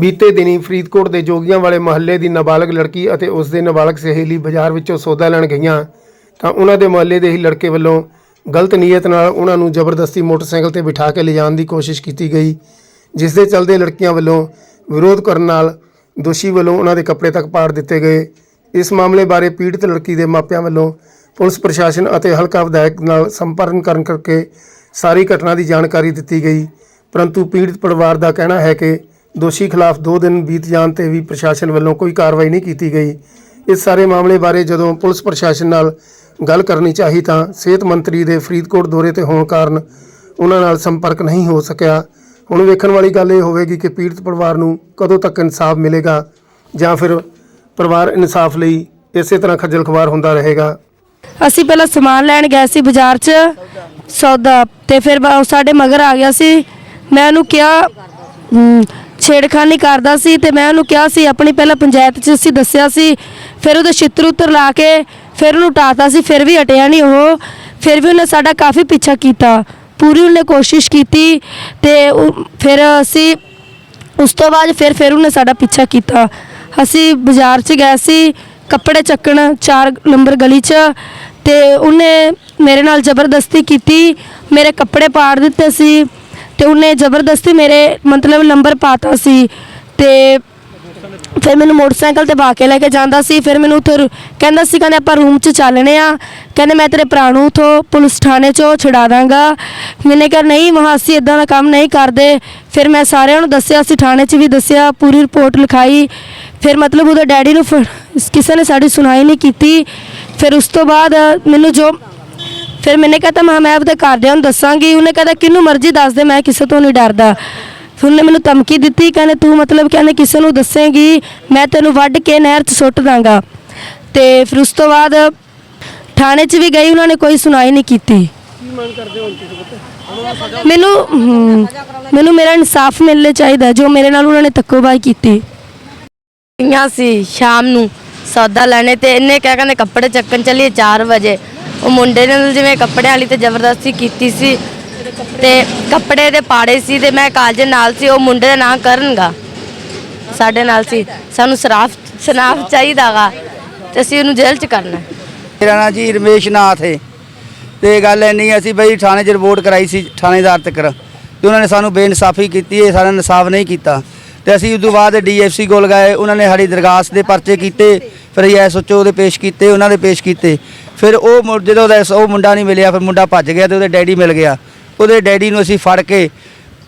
ਬੀਤੇ ਦਿਨੀ ਫਰੀਦਕੋਟ ਦੇ ਜੋਗੀਆਂ ਵਾਲੇ ਮਹੱਲੇ ਦੀ ਨਾਬਾਲਗ ਲੜਕੀ ਅਤੇ ਉਸ ਦੇ ਨਾਬਾਲਗ ਸਹੇਲੀ ਬਾਜ਼ਾਰ ਵਿੱਚੋਂ ਸੌਦਾ ਲੈਣ ਗਈਆਂ, ਤਾਂ ਉਹਨਾਂ ਦੇ ਮੁਹੱਲੇ ਦੇ ਹੀ ਲੜਕੇ ਵੱਲੋਂ ਗਲਤ ਨੀਅਤ ਨਾਲ ਉਹਨਾਂ ਨੂੰ ਜ਼ਬਰਦਸਤੀ ਮੋਟਰਸਾਈਕਲ ਤੇ ਬਿਠਾ ਕੇ ਲਿਜਾਣ ਦੀ ਕੋਸ਼ਿਸ਼ ਕੀਤੀ ਗਈ, ਜਿਸ ਦੇ ਚਲਦੇ ਲੜਕੀਆਂ ਵੱਲੋਂ ਵਿਰੋਧ ਕਰਨ ਨਾਲ ਦੋਸ਼ੀ ਵੱਲੋਂ ਉਹਨਾਂ ਦੇ ਕੱਪੜੇ ਤੱਕ ਪਾੜ ਦਿੱਤੇ ਗਏ। ਇਸ ਮਾਮਲੇ ਬਾਰੇ ਪੀੜਤ ਲੜਕੀ ਦੇ ਮਾਪਿਆਂ ਵੱਲੋਂ ਪੁਲਿਸ ਪ੍ਰਸ਼ਾਸਨ ਅਤੇ ਹਲਕਾ ਵਿਧਾਇਕ ਨਾਲ ਸੰਪਰਕ ਕਰਨ ਕਰਕੇ ਸਾਰੀ ਘਟਨਾ ਦੀ ਜਾਣਕਾਰੀ ਦਿੱਤੀ ਗਈ, ਪਰੰਤੂ ਪੀੜਤ ਪਰਿਵਾਰ ਦਾ ਕਹਿਣਾ ਹੈ ਕਿ ਦੋਸ਼ੀ ਖਿਲਾਫ 2 ਦਿਨ ਬੀਤ ਜਾਣ ਤੇ ਵੀ ਪ੍ਰਸ਼ਾਸਨ ਵੱਲੋਂ ਕੋਈ ਕਾਰਵਾਈ ਨਹੀਂ ਕੀਤੀ ਗਈ। ਇਸ ਸਾਰੇ ਮਾਮਲੇ ਬਾਰੇ ਜਦੋਂ ਪੁਲਿਸ ਪ੍ਰਸ਼ਾਸਨ ਨਾਲ ਗੱਲ ਕਰਨੀ ਚਾਹੀ ਤਾਂ ਸਿਹਤ ਮੰਤਰੀ ਦੇ ਫਰੀਦਕੋਟ ਦੌਰੇ ਤੇ ਹੋਣ ਕਾਰਨ ਉਹਨਾਂ ਨਾਲ ਸੰਪਰਕ ਨਹੀਂ ਹੋ ਸਕਿਆ। ਹੁਣ ਵੇਖਣ ਵਾਲੀ ਗੱਲ ਇਹ ਹੋਵੇਗੀ ਕਿ ਪੀੜਤ ਪਰਿਵਾਰ ਨੂੰ ਕਦੋਂ ਤੱਕ ਇਨਸਾਫ ਮਿਲੇਗਾ ਜਾਂ ਫਿਰ ਪਰਿਵਾਰ ਇਨਸਾਫ ਲਈ ਇਸੇ ਤਰ੍ਹਾਂ ਖੱਜਲ ਖਵਾਰ ਹੁੰਦਾ ਰਹੇਗਾ। ਅਸੀਂ ਪਹਿਲਾਂ ਸਮਾਨ ਲੈਣ ਗਏ ਸੀ ਬਾਜ਼ਾਰ 'ਚ, ਸੌਦਾ ਤੇ ਫਿਰ ਉਹ ਸਾਡੇ ਮਗਰ ਆ ਗਿਆ ਸੀ। ਮੈਂ ਉਹਨੂੰ ਕਿਹਾ ਛੇੜਖਾਨੀ ਕਰਦਾ ਸੀ ਤੇ ਮੈਂ ਉਹਨੂੰ ਕਿਹਾ ਸੀ, ਆਪਣੀ ਪਹਿਲਾਂ ਪੰਚਾਇਤ 'ਚ ਅਸੀਂ ਦੱਸਿਆ ਸੀ, ਫਿਰ ਉਹਦੇ ਛਿੱਤਰ ਉੱਤਰ ਲਾ ਕੇ ਫਿਰ ਉਹਨੂੰ ਟਾਤਾ ਸੀ, ਫਿਰ ਵੀ ਹਟਿਆ ਨਹੀਂ ਉਹ, ਫਿਰ ਵੀ ਉਹਨੇ ਸਾਡਾ ਕਾਫੀ ਪਿੱਛਾ ਕੀਤਾ, ਪੂਰੀ ਉਹਨੇ ਕੋਸ਼ਿਸ਼ ਕੀਤੀ ਤੇ ਉਹ- ਫਿਰ ਅਸੀਂ ਉਸ ਤੋਂ ਬਾਅਦ ਫਿਰ ਫਿਰ ਉਹਨੇ ਸਾਡਾ ਪਿੱਛਾ ਕੀਤਾ। ਅਸੀਂ ਬਾਜ਼ਾਰ 'ਚ ਗਏ ਸੀ, ਕੱਪੜੇ ਚੱਕਣ 4 ਨੰਬਰ ਗਲੀ 'ਚ ਤੇ ਉਹਨੇ ਮੇਰੇ ਨਾਲ ਜ਼ਬਰਦਸਤੀ ਕੀਤੀ, ਮੇਰੇ ਕੱਪੜੇ ਪਾੜ ਦਿੱਤੇ ਸੀ ਤੇ ਉਹਨੇ ਜ਼ਬਰਦਸਤੀ ਮੇਰੇ ਮਤਲਬ ਨੰਬਰ ਪਾਤਾ ਸੀ ਤੇ ਫਿਰ ਮੈਨੂੰ ਮੋਟਰਸਾਈਕਲ ਤੇ ਬਾ ਕੇ ਲੈ ਕੇ ਜਾਂਦਾ ਸੀ, ਫਿਰ ਮੈਨੂੰ ਉੱਥੇ ਕਹਿੰਦਾ ਸੀ, ਕਹਿੰਦੇ ਆਪਾਂ ਰੂਮ 'ਚ ਚੱਲਣੇ ਆ। ਕਹਿੰਦੇ ਮੈਂ ਤੇਰੇ ਭਰਾ ਨੂੰ ਉਥੋਂ ਪੁਲਿਸ ਥਾਣੇ 'ਚੋਂ ਛੁਡਾ ਦਾਂਗਾ। ਮੈਨੇ ਕਿਹਾ, ਨਹੀਂ ਮਹਾਂ ਅਸੀਂ ਇਦਾਂ ਦਾ ਕੰਮ ਨਹੀਂ ਕਰਦੇ। ਫਿਰ ਮੈਂ ਸਾਰਿਆਂ ਨੂੰ ਦੱਸਿਆ ਸੀ ਥਾਣੇ 'ਚ ਵੀ ਦੱਸਿਆ, ਪੂਰੀ ਰਿਪੋਰਟ ਲਿਖਾਈ। ਫਿਰ ਮਤਲਬ ਉਹਦੇ ਡੈਡੀ ਨੂੰ ਫਿਰ ਕਿਸੇ ਨੇ ਸਾਡੀ ਸੁਣਾਈ ਨਹੀਂ ਕੀਤੀ। ਫਿਰ ਉਸ ਤੋਂ ਬਾਅਦ ਮੈਨੂੰ ਜੋ ਫਿਰ ਮੈਨੇ ਕਹਤਾ ਮੈਂ ਮੈਂ ਆਪਦੇ ਘਰਦਿਆਂ ਨੂੰ ਦੱਸਾਂਗੀ। ਉਹਨੇ ਕਹਿੰਦਾ ਕਿਹਨੂੰ ਮਰਜ਼ੀ ਦੱਸ ਦੇ ਮੈਂ ਕਿਸੇ ਤੋਂ ਨਹੀਂ ਡਰਦਾ। ਫਿਰ ਉਹਨੇ ਮੈਨੂੰ ਧਮਕੀ ਦਿੱਤੀ ਕਹਿੰਦੇ ਤੂੰ ਮਤਲਬ ਕਹਿੰਦੇ ਕਿਸੇ ਨੂੰ ਦੱਸੇਂਗੀ ਮੈਂ ਤੈਨੂੰ ਵੱਢ ਕੇ ਨਹਿਰ 'ਚ ਸੁੱਟ ਦਾਂਗਾ। ਤੇ ਫਿਰ ਉਸ ਤੋਂ ਬਾਅਦ ਥਾਣੇ 'ਚ ਵੀ ਗਈ ਉਹਨਾਂ ਨੇ ਕੋਈ ਸੁਣਾਈ ਨਹੀਂ ਕੀਤੀ। ਮੈਨੂੰ ਹਮ, ਮੈਨੂੰ ਮੇਰਾ ਇਨਸਾਫ ਮਿਲਣਾ ਚਾਹੀਦਾ ਜੋ ਮੇਰੇ ਨਾਲ ਉਹਨਾਂ ਨੇ ਧੱਕੋਬਾਜ਼ੀ ਕੀਤੀ। ਗਈਆਂ ਸੀ ਸ਼ਾਮ ਨੂੰ। ਸੌਦਾ ਲੈਣੇ ਤੇ ਇਹਨੇ ਕਿਹਾ ਕਹਿੰਦੇ ਕੱਪੜੇ ਚੱਕਣ ਚੱਲੀਏ 4 ਵਜੇ। ਉਹ ਮੁੰਡੇ ਨੇ ਜਿਵੇਂ ਕੱਪੜਿਆਂ ਵਾਲੀ ਤੇ ਜ਼ਬਰਦਸਤੀ ਕੀਤੀ ਸੀ ਤੇ ਕੱਪੜੇ ਦੇ ਪਾੜੇ ਸੀ ਤੇ ਮੈਂ ਕਾਲਜ ਨਾਲ ਸੀ, ਉਹ ਮੁੰਡੇ ਦਾ ਨਾਂ ਕਰਨਗਾ। ਸਾਡੇ ਨਾਲ ਸੀ। ਸਾਨੂੰ ਸਰਾਫ, ਸਨਾਫ ਚਾਹੀਦਾਗਾ ਤੇ ਅਸੀਂ ਉਹਨੂੰ ਜੇਲ੍ਹ 'ਚ ਕਰਨਾ ਮੇਰਾ ਨਾਂ ਜੀ ਰਮੇਸ਼ ਨਾਥ ਹੈ। ਤੇ ਗੱਲ ਇੰਨੀ ਅਸੀਂ ਬਈ ਥਾਣੇ 'ਚ ਰਿਪੋਰਟ ਕਰਾਈ ਸੀ ਥਾਣੇਦਾਰ ਤੱਕ। ਤੇ ਉਹਨਾਂ ਨੇ ਸਾਨੂੰ ਬੇਇਨਸਾਫੀ ਕੀਤੀ ਹੈ ਸਾਡਾ ਇਨਸਾਫ ਨਹੀਂ ਕੀਤਾ। ਤੇ ਅਸੀਂ ਉਸ ਤੋਂ ਬਾਅਦ ਡੀਐਫਸੀ ਕੋਲ ਗਏ, ਉਹਨਾਂ ਨੇ ਸਾਡੀ ਦਰਖਾਸਤ ਦੇ ਪਰਚੇ ਕੀਤੇ, ਫਿਰ ਅਸੀਂ ਐਸਓਚਓ ਉਹਦੇ ਪੇਸ਼ ਕੀਤੇ, ਉਹਨਾਂ ਦੇ ਪੇਸ਼ ਕੀਤੇ। ਫਿਰ ਉਹ ਮੁ- ਜਦੋਂ ਉਹਦਾ ਐਸ ਉਹ ਮੁੰਡਾ ਨਹੀਂ ਮਿਲਿਆ, ਫਿਰ ਮੁੰਡਾ ਭੱਜ ਗਿਆ ਤੇ ਉਹਦੇ ਡੈਡੀ ਮਿਲ ਗਿਆ। ਉਹਦੇ ਡੈਡੀ ਨੂੰ ਅਸੀਂ ਫੜ ਕੇ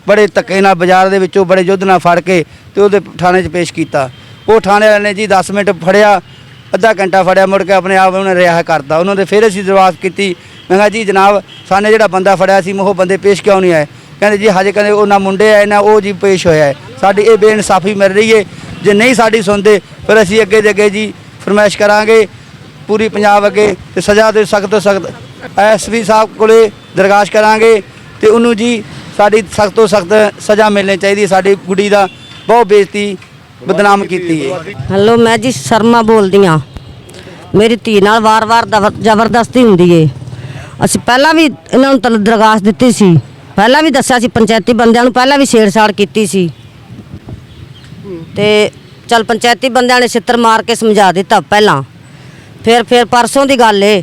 ਬੜੇ ਧੱਕੇ ਨਾਲ ਬਾਜ਼ਾਰ ਦੇ ਵਿੱਚੋਂ ਬੜੇ ਯੁੱਧ ਨਾਲ ਫੜ ਕੇ ਤੇ ਉਹਦੇ ਥਾਣੇ 'ਚ ਪੇਸ਼ ਕੀਤਾ। ਉਹ ਥਾਣੇ ਵਾਲੇ ਨੇ ਜੀ 10 ਮਿੰਟ ਫੜਿਆ, ਅੱਧਾ ਘੰਟਾ ਫੜਿਆ, ਮੁੜ ਕੇ ਆਪਣੇ ਆਪ ਉਹਨੇ ਰਿਹਾ ਕਰਤਾ। ਉਹਨਾਂ ਦੇ ਫਿਰ ਅਸੀਂ ਦਰਵਾਸ ਕੀਤੀ, ਮੈਂ ਕਿਹਾ ਜੀ ਜਨਾਬ ਸਾਨੇ ਜਿਹੜਾ ਬੰਦਾ ਫੜਿਆ ਸੀ ਉਹ ਬੰਦੇ ਪੇਸ਼ ਕਿਉਂ ਨਹੀਂ ਆਏ? ਕਹਿੰਦੇ ਜੀ ਹਜੇ ਕਹਿੰਦੇ ਉਹ ਨਾ ਮੁੰਡੇ ਆਏ ਨਾ ਉਹ ਜੀ ਪੇਸ਼ ਹੋਇਆ ਹੈ। ਸਾਡੀ ਇਹ ਬੇਇਨਸਾਫੀ ਮਿਲ ਰਹੀ ਹੈ। ਜੇ ਨਹੀਂ ਸਾਡੀ ਸੁਣਦੇ ਫਿਰ ਅਸੀਂ ਅੱਗੇ ਦੇ ਅੱਗੇ ਜੀ ਫਰਮਾਇਸ਼ ਕਰਾਂਗੇ। ਪੂਰੀ ਪੰਜਾਬ ਅੱਗੇ ਤੇ ਸਜ਼ਾ ਦੇ ਸਖਤ ਤੋਂ ਸਖਤ ਐਸਪੀ ਸਾਹਿਬ ਕੋਲੇ ਦਰਖਾਸਤ ਕਰਾਂਗੇ ਤੇ ਉਹਨੂੰ ਜੀ ਸਾਡੀ ਸਖਤ ਤੋਂ ਸਖਤ ਸਜ਼ਾ ਮਿਲਣੀ ਚਾਹੀਦੀ ਹੈ। ਸਾਡੀ ਗੁੱਡੀ ਦਾ ਬਹੁਤ ਬੇਇੱਜ਼ਤੀ ਬਦਨਾਮ ਕੀਤੀ ਹੈ। ਹੈਲੋ ਮੈਂ ਜੀ ਸ਼ਰਮਾ ਬੋਲਦੀ ਆ ਮੇਰੀ ਧੀ ਨਾਲ ਵਾਰ-ਵਾਰ ਜ਼ਬਰਦਸਤੀ ਹੁੰਦੀ ਏ। ਅਸੀਂ ਪਹਿਲਾਂ ਵੀ ਇਹਨਾਂ ਨੂੰ ਦਰਖਾਸਤ ਦਿੱਤੀ ਸੀ। ਪਹਿਲਾਂ ਵੀ ਦੱਸਿਆ ਸੀ, ਪੰਚਾਇਤੀ ਬੰਦਿਆਂ ਨੂੰ ਪਹਿਲਾਂ ਵੀ ਛੇੜਛਾੜ ਕੀਤੀ ਸੀ। ਤੇ ਚਲ ਪੰਚਾਇਤੀ ਬੰਦਿਆਂ ਨੇ ਛਿੱਤਰ ਮਾਰ ਕੇ ਸਮਝਾ ਦਿੱਤਾ ਪਹਿਲਾਂ। ਫਿਰ ਫਿਰ ਪਰਸੋਂ ਦੀ ਗੱਲ ਏ।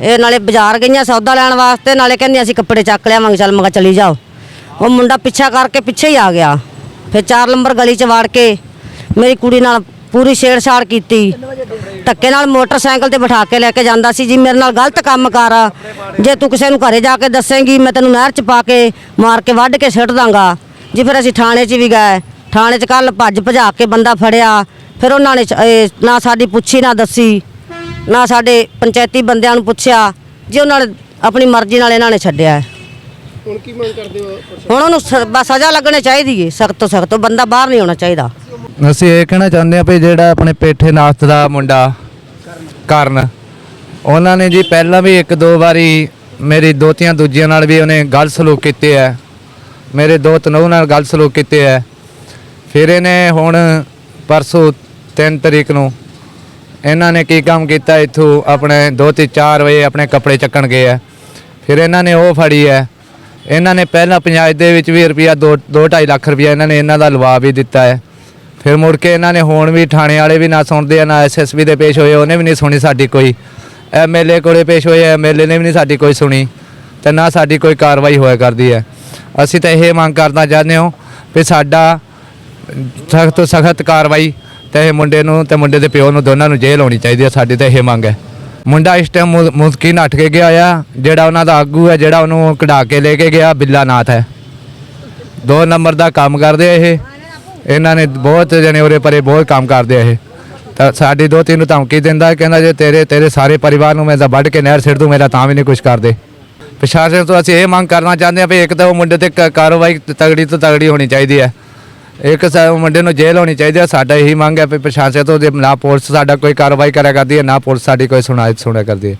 ਇਹ ਨਾਲੇ ਬਾਜ਼ਾਰ ਗਈਆਂ ਸੌਦਾ ਲੈਣ ਵਾਸਤੇ, ਨਾਲੇ ਕਹਿੰਦੇ ਅਸੀਂ ਕੱਪੜੇ ਚੱਕ ਲਿਆਵਾਂਗੇ, ਚੱਲ ਮੈਂ ਚਲੀ ਜਾਓ। ਉਹ ਮੁੰਡਾ ਪਿੱਛਾ ਕਰਕੇ ਪਿੱਛੇ ਹੀ ਆ ਗਿਆ। ਫਿਰ 4 ਨੰਬਰ ਗਲੀ 'ਚ ਵੜ ਕੇ ਮੇਰੀ ਕੁੜੀ ਨਾਲ ਪੂਰੀ ਛੇੜਛਾੜ ਕੀਤੀ। ਧੱਕੇ ਨਾਲ ਮੋਟਰਸਾਈਕਲ ਤੇ ਬਿਠਾ ਕੇ ਲੈ ਕੇ ਜਾਂਦਾ ਸੀ ਜੀ ਮੇਰੇ ਨਾਲ ਗਲਤ ਕੰਮ ਕਰ। ਜੇ ਤੂੰ ਕਿਸੇ ਨੂੰ ਘਰੇ ਜਾ ਕੇ ਦੱਸੇਂਗੀ ਮੈਂ ਤੈਨੂੰ ਨਹਿਰ 'ਚ ਪਾ ਕੇ ਮਾਰ ਕੇ ਵੱਢ ਕੇ ਸਿੱਟ ਦਾਂਗਾ। ਜੀ ਫਿਰ ਅਸੀਂ ਥਾਣੇ 'ਚ ਵੀ ਗਏ। ਥਾਣੇ 'ਚ ਕੱਲ ਭੱਜ ਭਜਾ ਕੇ ਬੰਦਾ ਫੜਿਆ। ਫਿਰ ਉਹਨਾਂ ਨੇ ਨਾ ਸਾਡੀ ਪੁੱਛੀ ਨਾ ਦੱਸੀ। ਨਾ ਸਾਡੇ ਪੰਚਾਇਤੀ ਬੰਦਿਆਂ ਨੂੰ ਪੁੱਛਿਆ। ਜੀ ਉਹਨਾਂ ਨੇ ਆਪਣੀ ਮਰਜ਼ੀ ਨਾਲ ਇਹਨਾਂ ਨੇ ਛੱਡਿਆ। ਹੁਣ ਕੀ ਮੰਗ ਕਰਦੇ ਹੋ ਹੁਣ ਉਹਨੂੰ ਸਜ਼ਾ ਲੱਗਣੀ ਚਾਹੀਦੀ ਏ। ਸਖਤ ਤੋਂ ਸਖਤ ਉਹ ਬੰਦਾ ਬਾਹਰ ਨਹੀਂ ਆਉਣਾ ਚਾਹੀਦਾ। ਅਸੀਂ ਇਹ ਕਹਿਣਾ ਚਾਹੁੰਦੇ ਹਾਂ ਵੀ ਜਿਹੜਾ ਆਪਣੇ ਪੇਠੇ ਨਾਸਤ ਦਾ ਮੁੰਡਾ ਕਰਨ। ਉਹਨਾਂ ਨੇ ਜੀ ਪਹਿਲਾਂ ਵੀ ਇੱਕ ਦੋ ਵਾਰੀ ਮੇਰੀ ਦੋਤੀਆਂ ਦੂਜੀਆਂ ਨਾਲ ਵੀ ਉਹਨੇ ਗਲਤ ਸਲੂਕ ਕੀਤੇ ਹੈ। ਮੇਰੇ ਦੋ ਤਨੋਂ ਨਾਲ ਗਲਤ ਸਲੂਕ ਕੀਤੇ ਹੈ। ਫਿਰ ਇਹਨੇ ਹੁਣ ਪਰਸੋਂ 3 ਤਰੀਕ ਨੂੰ ਇਹਨਾਂ ਨੇ ਕੀ ਕੰਮ ਕੀਤਾ? ਇੱਥੋਂ ਆਪਣੇ ਦੋ ਤੇ 4 ਵਜੇ ਆਪਣੇ ਕੱਪੜੇ ਚੱਕਣ ਗਏ ਆ ਫਿਰ ਇਹਨਾਂ ਨੇ ਉਹ ਫੜੀ ਹੈ। ਇਹਨਾਂ ਨੇ ਪਹਿਲਾਂ ਪੰਚਾਇਤ ਦੇ ਵਿੱਚ ਵੀ ਰੁਪਿਆ 2 2.5 ਲੱਖ ਰੁਪਿਆ ਇਹਨਾਂ ਨੇ ਇਹਨਾਂ ਦਾ ਲਵਾ ਵੀ ਦਿੱਤਾ ਹੈ। ਫਿਰ ਮੁੜ ਕੇ ਇਹਨਾਂ ਨੇ ਹੁਣ ਵੀ ਥਾਣੇ ਵਾਲੇ ਵੀ ਨਾ ਸੁਣਦੇ ਆ ਨਾ ਐਸਐਸਪੀ ਦੇ ਪੇਸ਼ ਹੋਏ, ਉਹਨੇ ਵੀ ਨਹੀਂ ਸੁਣੀ ਸਾਡੀ ਕੋਈ। ਐਮਐਲਏ ਕੋਲੇ ਪੇਸ਼ ਹੋਏ ਐਮਐਲਏ ਨੇ ਵੀ ਨਹੀਂ ਸਾਡੀ ਕੋਈ ਸੁਣੀ, ਤੇ ਨਾ ਸਾਡੀ ਕੋਈ ਕਾਰਵਾਈ ਹੋਇਆ ਕਰਦੀ ਹੈ। ਅਸੀਂ ਤਾਂ ਇਹ ਮੰਗ ਕਰਨਾ ਚਾਹੁੰਦੇ ਹਾਂ ਵੀ ਸਾਡਾ ਸਖਤ ਤੋਂ ਸਖਤ ਕਾਰਵਾਈ ਤੇ ਇਹ ਮੁੰਡੇ ਨੂੰ ਤੇ ਮੁੰਡੇ ਦੇ ਪਿਓ ਨੂੰ ਦੋਨਾਂ ਨੂੰ ਜੇਲ੍ਹ ਹੋਣੀ ਚਾਹੀਦੀ ਹੈ, ਸਾਡੀ ਤਾਂ ਇਹ ਮੰਗ ਹੈ। ਮੁੰਡਾ ਇਸ ਟਾਈਮ ਮੁਸਕੀ ਨੱਠ ਕੇ ਗਿਆ ਆ, ਜਿਹੜਾ ਉਹਨਾਂ ਦਾ ਆਗੂ ਹੈ, ਜਿਹੜਾ ਉਹਨੂੰ ਕਢਾ ਕੇ ਲੈ ਕੇ ਗਿਆ ਬਿੱਲਾ ਨਾਥ ਹੈ। ਦੋ ਨੰਬਰ ਦਾ ਕੰਮ ਕਰਦੇ ਇਹ। ਇਹਨਾਂ ਨੇ ਬਹੁਤ ਜਣੇ ਉਰੇ ਪਰੇ ਬਹੁਤ ਕੰਮ ਕਰਦੇ ਆ ਇਹ। ਤਾਂ ਸਾਡੀ ਦੋ ਤਿੰਨ ਨੂੰ ਧਮਕੀ ਦਿੰਦਾ, ਕਹਿੰਦਾ ਜੇ ਤੇਰੇ ਤੇਰੇ ਸਾਰੇ ਪਰਿਵਾਰ ਨੂੰ ਮੈਂ ਤਾਂ ਵੱਢ ਕੇ ਨਹਿਰ ਸਿੱਟ ਦੂੰ, ਮੇਰਾ ਤਾਂ ਵੀ ਨਹੀਂ ਕੁਝ ਕਰਦੇ। ਪ੍ਰਸ਼ਾਸਨ ਤੋਂ ਅਸੀਂ ਇਹ ਮੰਗ ਕਰਨਾ ਚਾਹੁੰਦੇ ਹਾਂ ਵੀ ਇੱਕ ਤਾਂ ਉਹ ਮੁੰਡੇ ਤੇ ਕ- ਕਾਰਵਾਈ ਤਗੜੀ ਤੋਂ ਤਗੜੀ ਹੋਣੀ ਚਾਹੀਦੀ ਹੈ। ਇੱਕ ਸਾ- ਮੁੰਡੇ ਨੂੰ ਜੇਲ੍ਹ ਹੋਣੀ ਚਾਹੀਦੀ ਹੈ, ਸਾਡਾ ਇਹੀ ਮੰਗ ਹੈ ਵੀ ਪ੍ਰਸ਼ਾਸਨ ਤੋਂ ਜੇ ਨਾ ਪੁਲਿਸ ਸਾਡਾ ਕੋਈ ਕਾਰਵਾਈ ਕਰਿਆ ਕਰਦੀ ਹੈ, ਨਾ ਪੁਲਿਸ ਸਾਡੀ ਕੋਈ ਸੁਣਾਇਤ ਸੁਣਿਆ ਕਰਦੀ ਹੈ।